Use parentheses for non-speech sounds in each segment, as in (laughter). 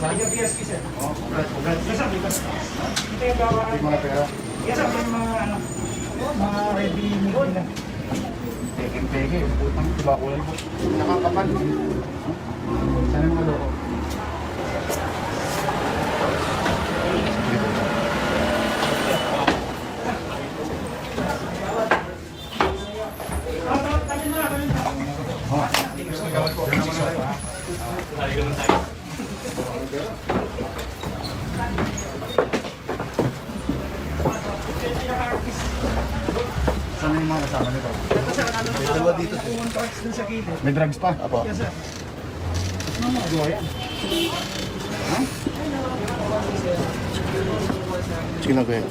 Yes, yes, sir. Oh, congrats, congrats. Yes, sir. Yes, sir. Ito yung gawa. May mga pera. Yes, sir. May mga, ano, mga ready meal nila. Peke-peke. Putang iba ko lang. Nakakapal. Sana mga loko. Sana yung mga kasama nito? May dalawa dito. Contracts dun sa gilid. May drugs pa? Apo. Yes, sir. Ano mga gawa yan? Ha? Go ahead.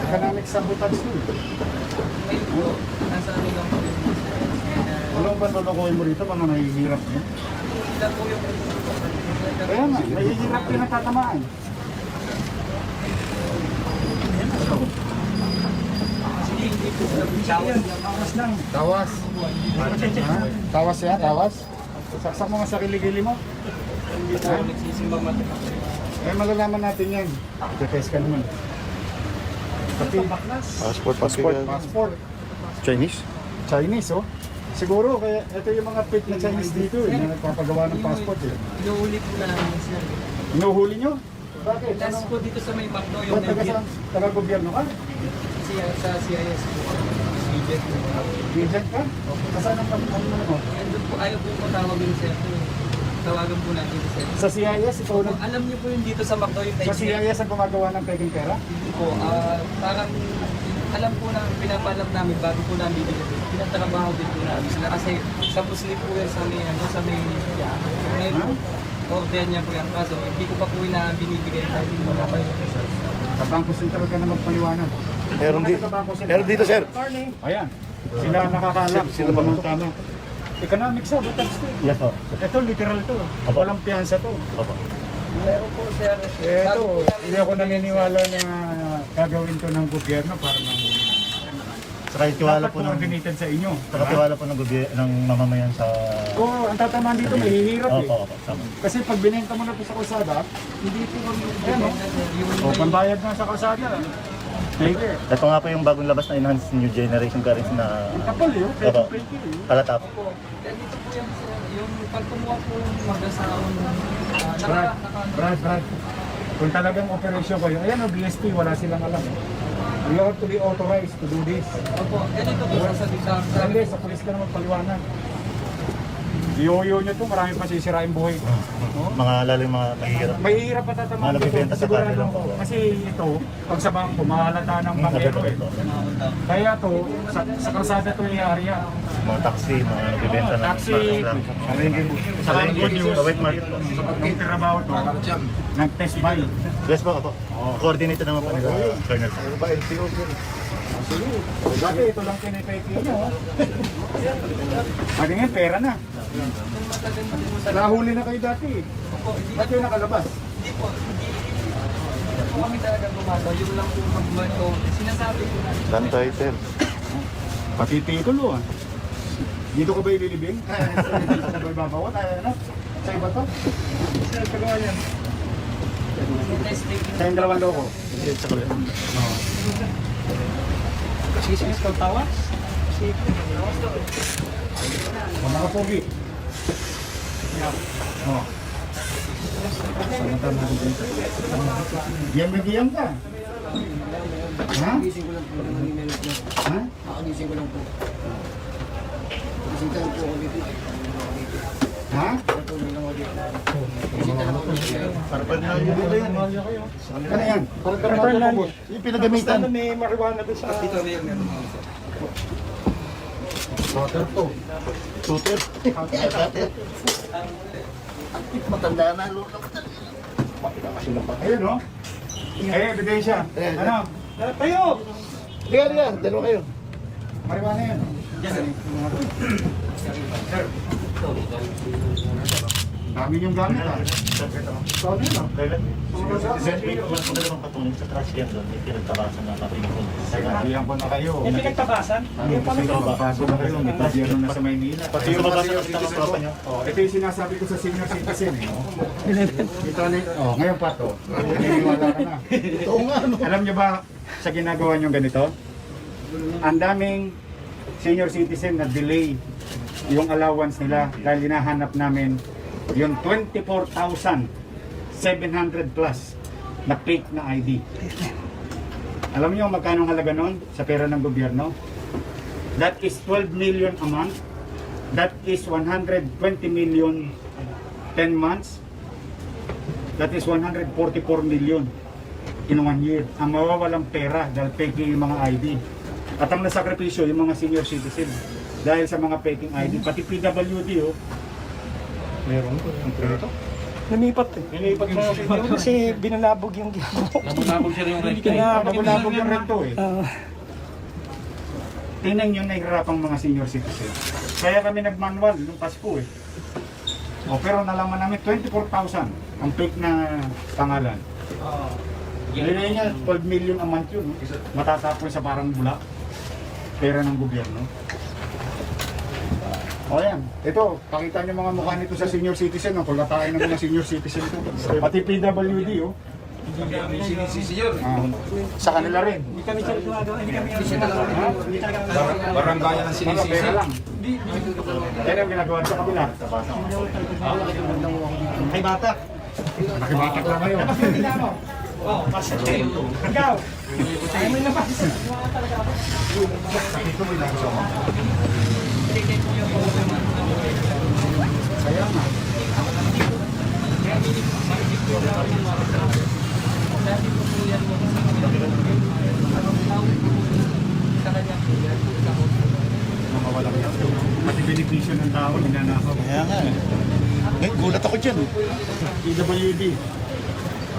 Economic sabotage to. eh. Nasa amin lang po. Walang ba lulukuhin mo rito mga nahihirap yung Kaya nga, nahihirap ka natatamaan. Akas lang. Tawas. Ha? Tawas ya, tawas. Saksak mo nga mo. Po nagsisimba mati. Eh, malalaman natin yan. Test ka naman. Pati Passport, passport, passport. Chinese? Chinese, oh. Siguro, kaya ito yung mga pit na Chinese dito eh, na nagpapagawa ng passport eh. Inuuli po namin sila. Inuhuli nyo? Bakit? Last po dito sa may Macdo yung Ba't taga, saan? taga gobyerno ka? Siya sa CIS po. Agent po. Agent ka? Kasaan ang ano mo? Andun po, ayaw po matawag yung sir. Tawagan po natin yung sir. Sa CIS, ikaw na... alam niyo po yung dito sa Macdo yung Sa. CIS ang gumagawa ng peking pera? Hindi po, ah, parang alam po na pinapalam namin bago po namin bibigyan. Pinatrabaho din po namin sila kasi sa Muslim po yan sa may, ano, sa may, yeah. Ngayon po, order niya po yan. Kaso hindi ko pa po na binibigay dahil hindi na pa yung Sa Bangko Sentral ka na magpaliwanag. Meron, di, Sa Bangko Sentral. meron dito, sir. Ayan. Sila nakakalap. Sila- ba? Tama. Economic sabotage to. Yes, po. Ito literal to. Apo. Walang piyansa to. Opo. Meron po sir. Ito, po hindi ako naniniwala na gagawin to ng gobyerno para mang Saka yung tiwala dapat po ng, coordinated sa inyo. saka tiwala po ng, gobyerno, ng mamamayan sa... Oo, ang tatamaan dito, mahihirap eh. Opo, opo. Tama. Kasi pag binenta mo na to sa kalsada, Hindi po kami Ayan, oh. o pambayad na sa kalsada. Pwede. Ito nga po yung bagong labas na enhanced new generation currency na Ang kapal yun, Opo. pwede eh. kalatap. po. Ganito po sir. Yung pag kumuha po yung mag-asawang uh, Brad, Brad, Brad. Kung talagang operasyon kayo, ayan o, BSP, wala silang alam. You have to be authorized to do this. Opo, ganito po sasabihin sa sa- Hindi, sa polis ka naman paliwanag. Iyoyo nyo to, marami pa sisirain buhay. Oh. Mga lalo yung mga mahihirap. May hirap pa tatamaan Mga nagbibenta sa sigurado kanila. ko. Kasi ito, pag sa bangko, mahalata ng bangkero eh. Kaya to, sa, sa kalsada to nangyari yan. Mga taxi, mga nagbibenta ng Taxi, Sa sa good news, Sa wet market po. nung trabaho to, nag-test buy. Yes po, opo. Coordinated naman po nila, Colonel. Dati ito lang pinipeki nyo. oh. Pwede ngayon, pera na. na sa Nahuli na kayo dati. Ba't kayo nakalabas? Hindi po, hindi. Po kami talaga gumagawa. Yung lang po mag-marko. Sinasabi ko na. Lantay, sir. Pati titulo ah. Dito ka ba ililibing? Sa ba babawat? Ay, ano? Sa iba to? Saan kagawa yan? Testing. Sa yung dalawang loko. Sa Colonel. Sige, sige, ikaw tawa? O mga pogi. Oh. Diyan na diyan ka. Ha? Gising ko lang po ng email ko. Ha? Ko lang po. Gising tayo po ako dito. Ha? Na. Ano yan? Lang. Yung pinagamitan. may marijuana doon sa... Dito meron ako. Water to. Shooter. Matanda na. Ayun no? Eh, ebidensya. Ano? Tayo! Liga, liga. Dalawa kayo. Marijuana yan. Yes, sir. Sir. Dami yung gamit ah. Saan yun ah? Pinagtabasan. Sabihan ko na kayo. May pinagtabasan? Ano sila papasok na kayo? May gobyerno na sa Maynila. Pati yung mabasa ng ng tropa niyo. Oh, ito yung sinasabi ko sa senior citizen eh. oh. Ito na oh, ngayon pa to. Naniniwala ka na. (laughs) Oo nga? Alam niyo ba sa ginagawa niyo ganito? Ang daming senior citizen na delay yung allowance nila dahil hinahanap namin yung 24,700 plus na fake na ID. Alam niyo magkano halaga nun sa pera ng gobyerno? That is 12 million a month. That is 120 million 10 months. That is 144 million in one year. Ang mawawalang pera dahil fake yung mga ID. At ang nasakripisyo yung mga senior citizen dahil sa mga faking ID. Pati PWD oh. Meron ko. Ang ito. Lumipat eh. Nilipat mo Kasi binalabog yung ginagawa. Nabunabog siya yung. Kaya Nabulabog yung rento eh. Ah, Tingnan nyo nahihirapang mga senior citizen. Kaya kami nag-manual nung Pasko eh. O, pero nalaman namin 24,000 ang fake na pangalan. Yun niya, 12 million a month yun. no? Matatapos sa parang bula. Pera ng gobyerno. O yan, ito, pakita niyo mga mukha nito sa senior citizen. No? Kulatain ng mga senior citizen ito. Pati PWD, oh. Sinisisi yun. Ah, sa kanila rin. Hindi kami sila gumagawa. Hindi kami yung. Hindi talaga Baranggayan ng Mga sinisisi. pera lang. Yan ang ginagawa sa kabila. Ay bata. Nakibatak lang mo. Oh, pasok eh. Ikaw. Mo yung nabas. Kaya nga. Dati po po yan yung anong tawag po sa kanya po yan. Sa ko. Mga walang yan. Pati benepisyo ng tao, ninanakaw. Kaya nga eh. Eh, gulat ako dyan. PWD.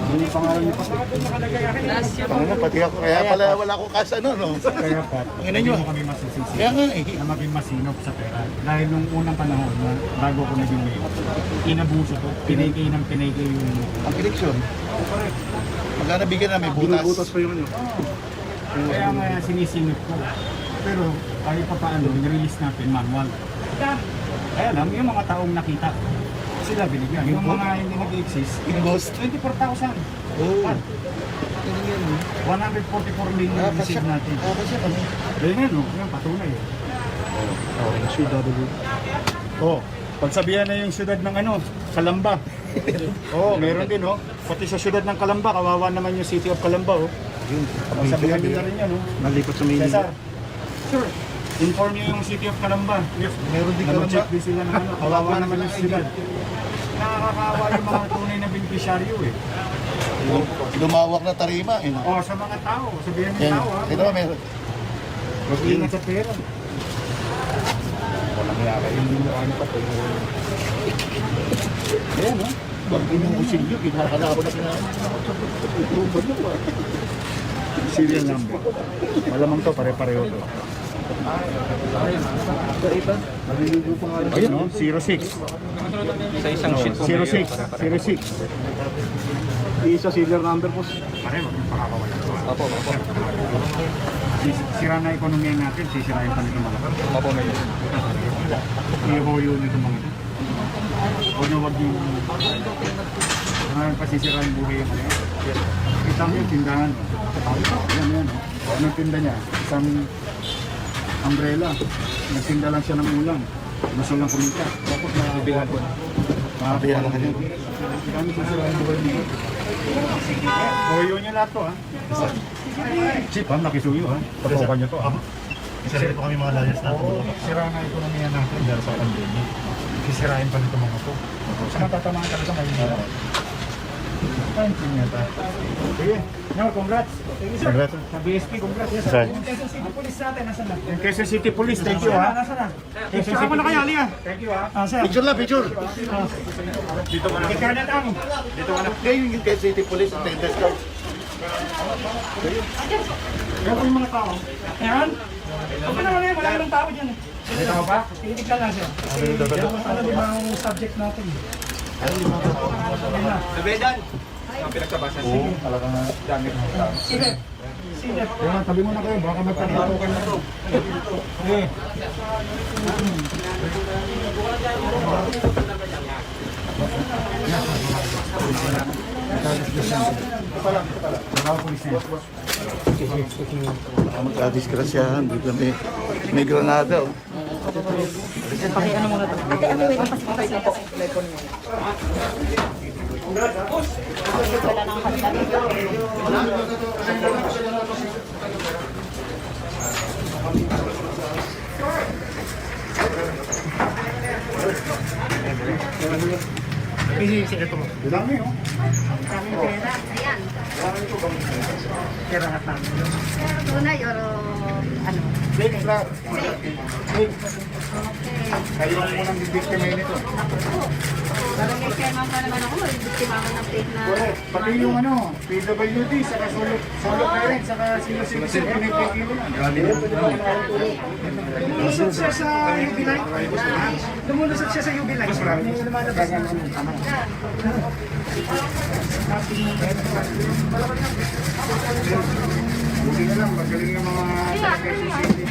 Yun yung pangalan niyo pa. Po. Ano, pati ako. Kaya pala wala akong kas ano, no? Kaya pa, Tingnan hindi nyo. mo kami masisisi. Kaya nga eh. Na maging masinop sa pera. Dahil nung unang panahon na bago ko naging mayor, inabuso to. Pinigay ng pinigay yung... Ang eleksyon. Magkana bigyan na may butas. pa yung ano. Kaya nga sinisinip ko. Pero kahit pa paano, nirelease natin manual. Kaya lang, yung mga taong nakita, sila binigyan. Yung mga hindi nag-exist, Inbost. 24,000. Oo. 144 million Ah, receive natin. Ah, kasi ano? Yan yan, no? Yan, patunay. Oh, CW. Oh, pagsabihan na yung syudad ng ano, Kalamba. (laughs) oh, meron din, oh. Pati sa syudad ng Kalamba, kawawa naman yung city of Kalamba, oh. Yun. Pagsabihan nyo na rin yan, oh. Nalipat sa Cesar, sure. Inform nyo yung city of Kalamba. If Meron din Kalamba. check din sila ng ano, kawawa naman yung syudad. Nakakakawa yung mga tunay na beneficiaryo, eh. Lumawak na tarima. Eh. Oh, sa mga tao, sabihan ng tao, ah. Ito ba meron? Mag-ingat sa pera. Walang yara yung ano pa Ayan, no? Pag inuusin yun, kinakala ko na kinakala. Serial number. Malamang to, pare-pareho to. Ayun, no? 06. Sa isang sheet po. 06. 06. Isa serial number po. Pare, wag yung pakakawala. Opo, opo. Sira na ekonomiya natin, sisirain pa nito malaki. Opo, may Ihoyo nito mga ito. Huwag nyo wag yung... Maraming pasisira yung buhay yung ano. Kita mo yung tindahan. Yan, yan. oh. Anong tinda niya? Isang umbrella. Nagtinda lang siya ng ulam. Gusto lang kumita. Tapos makakabihan ko. Makabihan lang kayo. Kami nito. Huyo niyo lahat to ha. Chip ha, nakisuyo ha. Patukan niyo to ha. Isa rin po kami mga layas natin. Sira na ekonomiya natin dahil sa pandemic. Sisirain pa nito mga to. Sa matatamaan talaga may mga. Thank you niya ta. Sige, no, congrats. Congrats. Sa BSP, congrats. Yes, Sir. Yung Quezon City Police natin, nasa na? Yung Quezon City Police, thank you ha. Nasa na? Quezon City na kayo, Police. Alia. Thank you ha. Ah, sir. Picture lang, picture. Dito ka na. Ikanet ang. Dito ka na. Kayo yung kay City Police attendance ka. Yan po yung mga tao. Ayan. Okay naman eh, wala namang tao dyan eh. May tao ba? Tinitignan lang siya. Kasi ano di ba ang subject natin? Ang pinagtabasan. Oo, talaga na dami ng tao. Kaya nga, tabi mo na kayo, baka magpapalo kayo na to. Eh. Ito pala, ito pala. Mga pulis na. Magkadiskrasyahan, di ba may, may granada oh. Dami, oh. Tunay or ano? Big flat. Big. Kayo ang unang bibigyan nito. Parang may chairman pa naman ako, biktima ako ng fake na... Correct. Pati yung ano, PWD, saka solo, solo parent, saka sino sino sino pinipigil mo na. Lumusot siya sa UB line. Lumulusot siya sa UB line. Yung lumalabas na. Buti na lang, magaling ng mga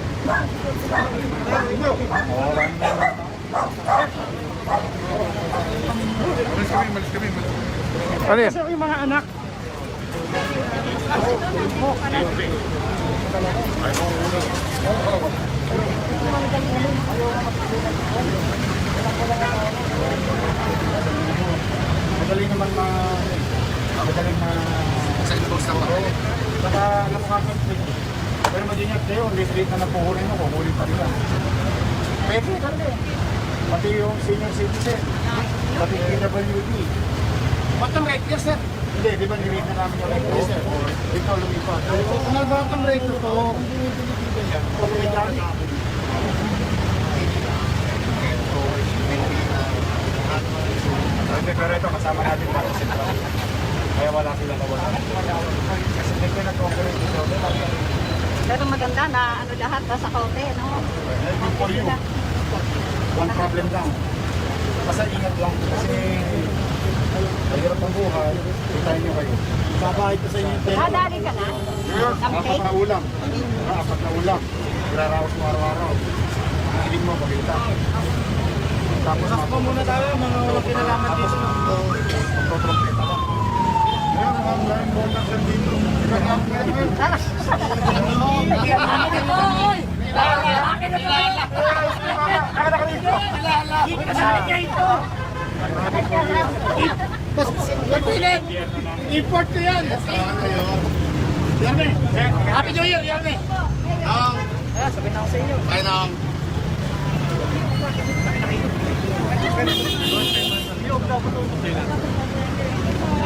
daming tote. Ano yan? Yung mga anak, Madali naman ma... Madaling ma... Sa inbox na pa. Saka ka Pero mag-ingat kayo, hindi straight na napuhuli mo, kuhuli pa nila. Pwede kasi. Pati yung senior citizen. Pati PWD. bottom right, yes sir. Hindi, di ba nirate na namin yung ito? Or ito lumipat. Ang bottom right to to. Hindi, pero ito kasama natin para sa sila. Kaya wala sila nawala. Kasi hindi ko nag-operate dito. Pero maganda na ano lahat sa kaute, no? Good for you. One problem lang. Basta ingat lang. Kasi mahirap ang buhay. Kita niyo kayo. Sabay ko sa inyo. Dadali ka na? Ngayon, apat na ulam. Ah, Apat na ulam. Iraraos mo araw-araw. Ang hiling mo, pagkita. Tapos ako muna tayo, mga walang kinalaman dito. Magtotrompeta dito. Import ko yan. Yarme. Happy New Year, Yarme. Ay nang. Ingatan